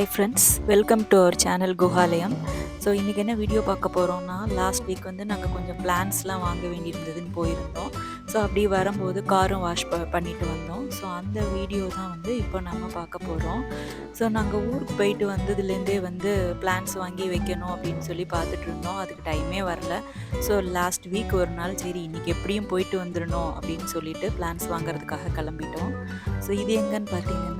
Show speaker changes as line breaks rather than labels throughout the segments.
Hi friends welcome to our channel Guhalayam so இன்றைக்கி என்ன video பார்க்க போகிறோம்னா லாஸ்ட் வீக் வந்து நாங்கள் கொஞ்சம் பிளான்ஸ்லாம் வாங்க வேண்டியிருந்ததுன்னு போயிருந்தோம். ஸோ அப்படி வரும்போது காரும் வாஷ் ப பண்ணிட்டு வந்தோம். ஸோ அந்த வீடியோ தான் வந்து இப்போ நம்ம பார்க்க போகிறோம் ஸோ நாங்கள் ஊருக்கு போயிட்டு வந்ததுலேருந்தே வந்து பிளான்ஸ் வாங்கி வைக்கணும் அப்படின்னு சொல்லி பார்த்துட்டு இருந்தோம். அதுக்கு டைமே வரல. ஸோ லாஸ்ட் வீக் ஒரு நாள் சரி இன்றைக்கி எப்படியும் போயிட்டு வந்துடணும் அப்படின்னு சொல்லிட்டு பிளான்ஸ் வாங்குறதுக்காக கிளம்பிட்டோம். ஸோ இது எங்கன்னு பார்த்தீங்கன்னா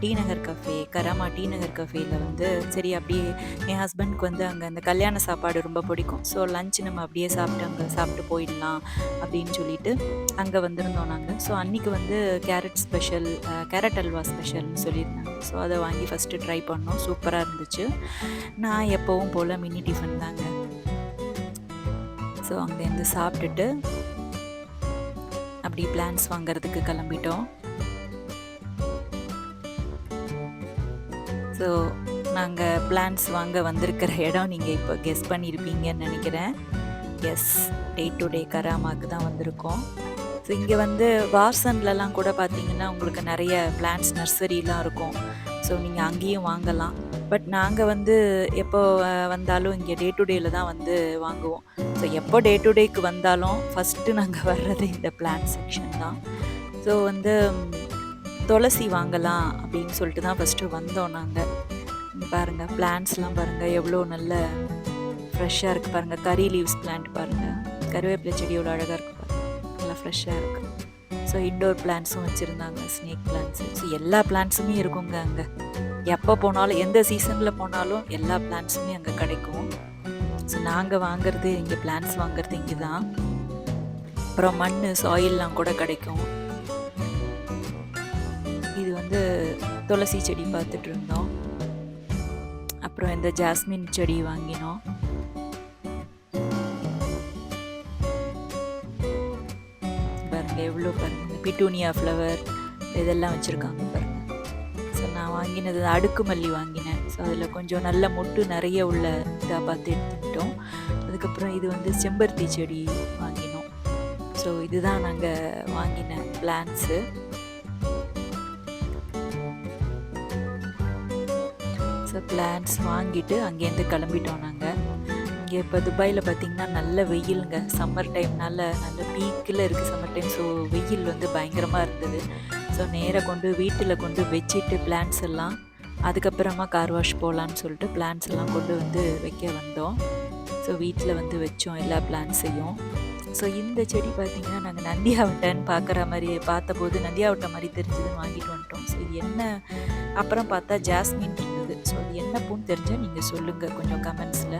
டி நகர் கஃபே கராமா டி நகர் கஃபேல வந்து சரி அப்படியே என் ஹஸ்பண்ட்க்கு வந்து அங்கே அந்த கல்யாண சாப்பாடு ரொம்ப பிடிக்கும். ஸோ லஞ்ச் நம்ம அப்படியே சாப்பிட்டு அங்கே சாப்பிட்டு போயிடலாம் அப்படின்னு சொல்லிட்டு அங்கே வந்திருந்தோம் நாங்கள் ஸோ அன்றைக்கி வந்து கேரட் ஸ்பெஷல் கேரட் அல்வா ஸ்பெஷல்னு சொல்லியிருந்தாங்க. ஸோ அதை வாங்கி ஃபஸ்ட்டு ட்ரை பண்ணோம். சூப்பராக இருந்துச்சு. நான் எப்போவும் போல் மினி டிஃபன் தாங்க. ஸோ அங்கேருந்து சாப்பிட்டுட்டு அப்படி பிளான்ஸ் வாங்குறதுக்கு கிளம்பிட்டோம். ஸோ நாங்கள் பிளான்ஸ் வாங்க வந்திருக்கிற இடம் நீங்கள் இப்போ கெஸ் பண்ணியிருப்பீங்கன்னு நினைக்கிறேன். எஸ் டே டு டே கராமாக்கு தான் வந்திருக்கோம். ஸோ இங்கே வந்து வார்சன்லலாம் கூட பார்த்தீங்கன்னா உங்களுக்கு நிறைய பிளான்ஸ் நர்சரிலாம் இருக்கும். ஸோ நீங்கள் அங்கேயும் வாங்கலாம். பட் நாங்கள் வந்து எப்போ வந்தாலும் இங்கே டே டு டேயில் தான் வந்து வாங்குவோம். ஸோ எப்போ டே டு டேக்கு வந்தாலும் ஃபஸ்ட்டு நாங்கள் வர்றது இந்த பிளான் செக்ஷன் தான். ஸோ வந்து துளசி வாங்கலாம் அப்படின்னு சொல்லிட்டு தான் ஃபஸ்ட்டு வந்தோம் நாங்கள் பாருங்கள் பிளான்ட்ஸ்லாம் பாருங்கள் எவ்வளோ நல்ல ஃப்ரெஷ்ஷாக இருக்குது பாருங்கள் கறி லீவ்ஸ் பிளான்ட் பாருங்கள் கருவேப்பிலை செடி எவ்வளோ அழகாக இருக்குது பாருங்கள் நல்லா ஃப்ரெஷ்ஷாக இருக்குது ஸோ இன்டோர் பிளான்ட்ஸும் வச்சுருந்தாங்க ஸ்னேக் பிளான்ட்ஸு ஸோ எல்லா பிளான்ட்ஸுமே இருக்குங்க அங்கே. எப்போ போனாலும் எந்த சீசனில் போனாலும் எல்லா பிளான்ட்ஸுமே அங்கே கிடைக்கும். ஸோ நாங்கள் வாங்குறது இங்கே பிளான்ட்ஸ் வாங்குறது இங்கே தான் அப்புறம் மண் சாயில்லாம் கூட கிடைக்கும். இது வந்து துளசி செடி பார்த்துட்டு இருந்தோம் அப்புறம் இந்த ஜாஸ்மின் செடி வாங்கினோம். பாருங்க எவ்வளோ பாருங்க. பிட்டூனியா ஃப்ளவர் இதெல்லாம் வச்சுருக்காங்க பாருங்க. ஸோ நான் வாங்கினது அடுக்கு மல்லி வாங்கினேன். ஸோ அதில் கொஞ்சம் நல்ல மொட்டு நிறைய உள்ள இதாக பார்த்து எடுத்துக்கிட்டோம். அதுக்கப்புறம் இது வந்து செம்பருத்தி செடி வாங்கினோம். ஸோ இதுதான் நாங்கள் வாங்கின பிளான்ஸு ஸோ பிளான்ஸ் வாங்கிட்டு அங்கேருந்து கிளம்பிட்டோம் நாங்கள் இங்கே இப்போ துபாயில் பார்த்திங்கன்னா நல்ல வெயிலுங்க. சம்மர் டைம்னால நல்ல பீக்கில் இருக்குது சம்மர் டைம் ஸோ வெயில் வந்து பயங்கரமாக இருந்தது. ஸோ நேராக கொண்டு வீட்டில் கொண்டு வச்சுட்டு பிளான்ஸ் எல்லாம் அதுக்கப்புறமா கார் வாஷ் போகலான்னு சொல்லிட்டு பிளான்ஸ் எல்லாம் கொண்டு வந்து வைக்க வந்தோம். ஸோ வீட்டில் வந்து வச்சோம் எல்லா பிளான்ஸையும் ஸோ இந்த செடி பார்த்திங்கன்னா நாங்கள் நந்தியாவட்டன்னு பார்க்குற மாதிரி பார்த்தபோது நந்தியாவட்டை மாதிரி தெரிஞ்சதுன்னு வாங்கிட்டு வந்துட்டோம். ஸோ இது என்ன? அப்புறம் பார்த்தா ஜாஸ்மின் ஸோ அது என்ன பூன்னு தெரிஞ்சால் நீங்கள் சொல்லுங்கள் கொஞ்சம் கமெண்ட்ஸில்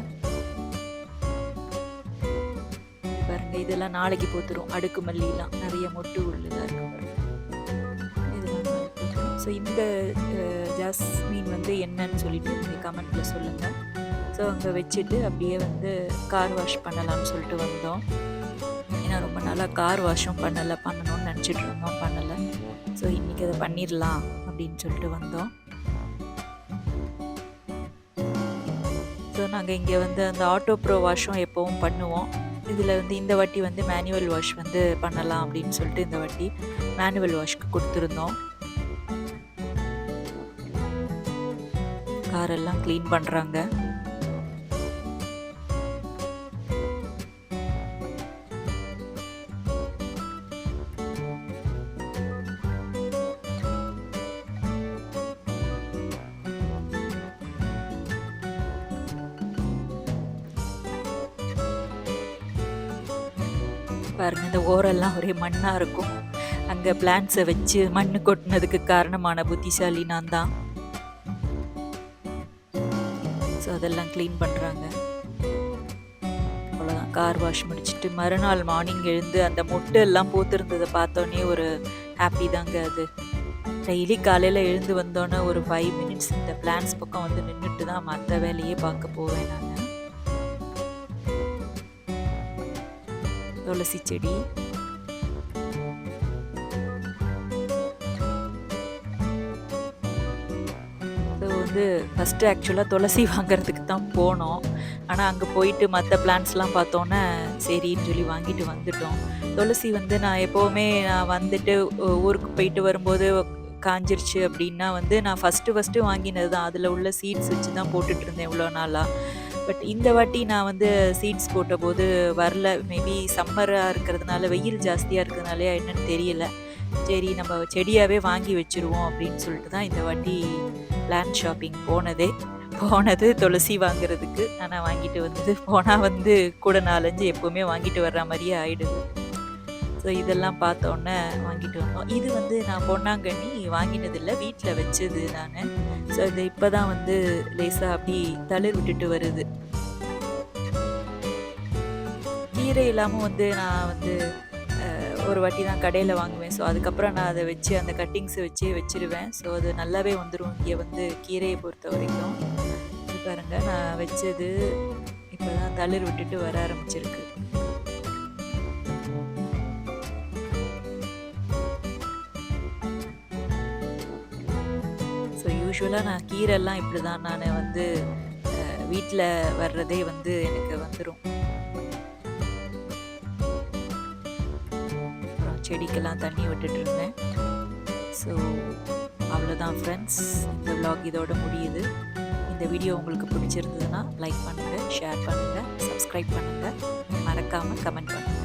பாருங்க இதெல்லாம் நாளைக்கு போத்துரும். அடுக்கு மல்லிலாம். நிறைய மொட்டு உள்ளதாக இருக்கும் ஸோ இந்த ஜாஸ்மின் வந்து என்னன்னு சொல்லிட்டு நீங்கள் கமெண்ட்டில் சொல்லுங்கள் ஸோ அங்கே வச்சுட்டு அப்படியே வந்து கார் வாஷ் பண்ணலாம்னு சொல்லிட்டு வந்தோம். ஏன்னா ரொம்ப நாளாக கார் வாஷும் பண்ணலை. பண்ணணும்னு நினச்சிட்டு இருந்தோம். பண்ணலை. ஸோ இன்றைக்கி அதை பண்ணிடலாம் அப்படின்னு சொல்லிட்டு வந்தோம். ஸோ நாங்கள் இங்கே வந்து அந்த ஆட்டோ ப்ரோ வாஷும் எப்போவும் பண்ணுவோம். இதில் வந்து இந்த வாட்டி வந்து மேனுவல் வாஷ் வந்து பண்ணலாம் அப்படின்னு சொல்லிட்டு இந்த வாட்டி மேனுவல் வாஷ்க்கு கொடுத்துருந்தோம். காரெல்லாம் க்ளீன் பண்ணுறாங்க பாருங்க இந்த ஓரெல்லாம் ஒரே மண்ணாக இருக்கும். அங்கே பிளான்ஸை வச்சு மண் கொட்டினதுக்கு காரணமான புத்திசாலி நான் தான். ஸோ அதெல்லாம் க்ளீன் பண்ணுறாங்க அவ்வளோதான் கார் வாஷ் முடிச்சுட்டு மறுநாள் மார்னிங் எழுந்து அந்த மொட்டு எல்லாம் போத்திருந்ததை பார்த்தோன்னே ஒரு ஹாப்பி தாங்க அது. டெய்லி காலையில் எழுந்து வந்தோன்னே ஒரு ஃபைவ் மினிட்ஸ் இந்த பிளான்ஸ் பக்கம் வந்து நின்றுட்டு தான் மற்ற வேலையே பார்க்க போவேன் நான். துளசி செடி. வந்து ஃபஸ்ட்டு ஆக்சுவலாக துளசி வாங்குறதுக்கு தான் போனோம். ஆனால் அங்கே போயிட்டு மற்ற பிளான்ஸ்லாம் பார்த்தோன்னே சரின்னு சொல்லி வாங்கிட்டு வந்துட்டோம். துளசி வந்து நான் எப்போவுமே நான் வந்துட்டு ஊருக்கு போயிட்டு வரும்போது காஞ்சிருச்சு அப்படின்னா வந்து நான் ஃபஸ்ட்டு ஃபஸ்ட்டு வாங்கினது தான் அதில் உள்ள சீட்ஸ் வச்சு தான் போட்டுட்ருந்தேன் இவ்வளோ நாளாக பட் இந்த வாட்டி நான் வந்து சீட்ஸ் போட்டபோது வரல. மேபி சம்மராக இருக்கிறதுனால வெயில் ஜாஸ்தியாக இருக்கிறதுனாலே என்னன்னு தெரியல. சரி நம்ம செடியாகவே வாங்கி வச்சுருவோம் அப்படின்னு சொல்லிட்டு தான் இந்த வாட்டி லேண்ட் ஷாப்பிங் போனதே. போனது துளசி வாங்குறதுக்கு. ஆனால் வாங்கிட்டு வந்தது. போனால் வந்து கூட நாலஞ்சு எப்போவுமே வாங்கிட்டு வர்ற மாதிரியே ஆகிடுது ஸோ இதெல்லாம் பார்த்தோன்னே வாங்கிட்டு வந்தோம். இது வந்து நான் பொன்னாங்கண்ணி வாங்கினதில்லை வீட்டில் வச்சது நான் ஸோ இது இப்போ தான் வந்து லேசாக அப்படி தளிர் விட்டுட்டு வருது. கீரை இல்லாமல் வந்து நான் வந்து ஒரு வாட்டி தான் கடையில் வாங்குவேன். ஸோ அதுக்கப்புறம் நான் அதை வச்சு அந்த கட்டிங்ஸை வச்சே வச்சிருவேன். ஸோ அது நல்லாவே வந்துடும் இங்கே வந்து கீரையை பொறுத்த வரைக்கும். பாருங்கள் நான் வச்சது இப்போ தான் தளிர் விட்டுட்டு வர ஆரம்பிச்சிருக்கு. யூஸ்வலாக நான் கீரைலாம் இப்படி தான் நான் வந்து வீட்டில் வர்றதே வந்து எனக்கு வந்துடும் அப்புறம் செடிக்கெல்லாம் தண்ணி விட்டுட்டு இருந்தேன். ஸோ அவ்வளோதான் ஃப்ரெண்ட்ஸ் இந்த விலாக் இதோட முடியுது. இந்த வீடியோ உங்களுக்கு பிடிச்சிருந்ததுன்னா லைக் பண்ணுங்கள் ஷேர் பண்ணுங்கள் சப்ஸ்கிரைப் பண்ணுங்கள் மறக்காமல் கமெண்ட் பண்ணுங்கள்